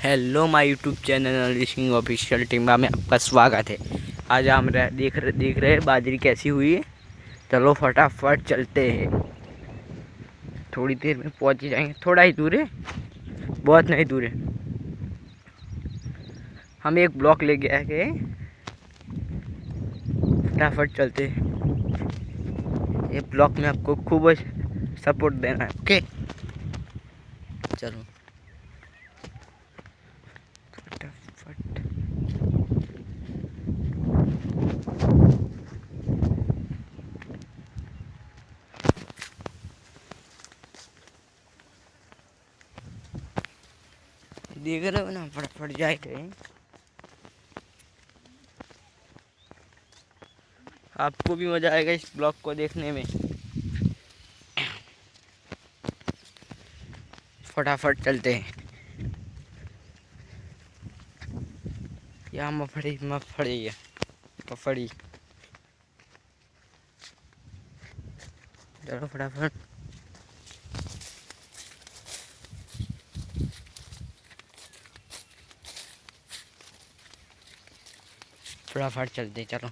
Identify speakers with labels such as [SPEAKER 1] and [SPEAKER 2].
[SPEAKER 1] Hello my YouTube channel official team में आपका स्वागत है। आज हम रह, देख रहे देख रहे हैं बाजरी कैसी हुई है। चलो फटाफट चलते हैं। थोड़ी देर में पहुँच ही जाएँगे। थोड़ा ही दूर है। बहुत नहीं दूर है। हम एक ब्लॉक ले गया है फटाफट चलते हैं। ये ब्लॉक में आपको खूब सपोर्ट देना है ओके चलो फटाफट देख रहे हो ना फटाफट जाए थे आपको भी मज़ा आएगा इस ब्लॉग को देखने में। फटाफट चलते हैं। यहाँ मफड़ी मफड़ी है। मफड़ी। चलो फटाफट। फटाफट चलते चलो।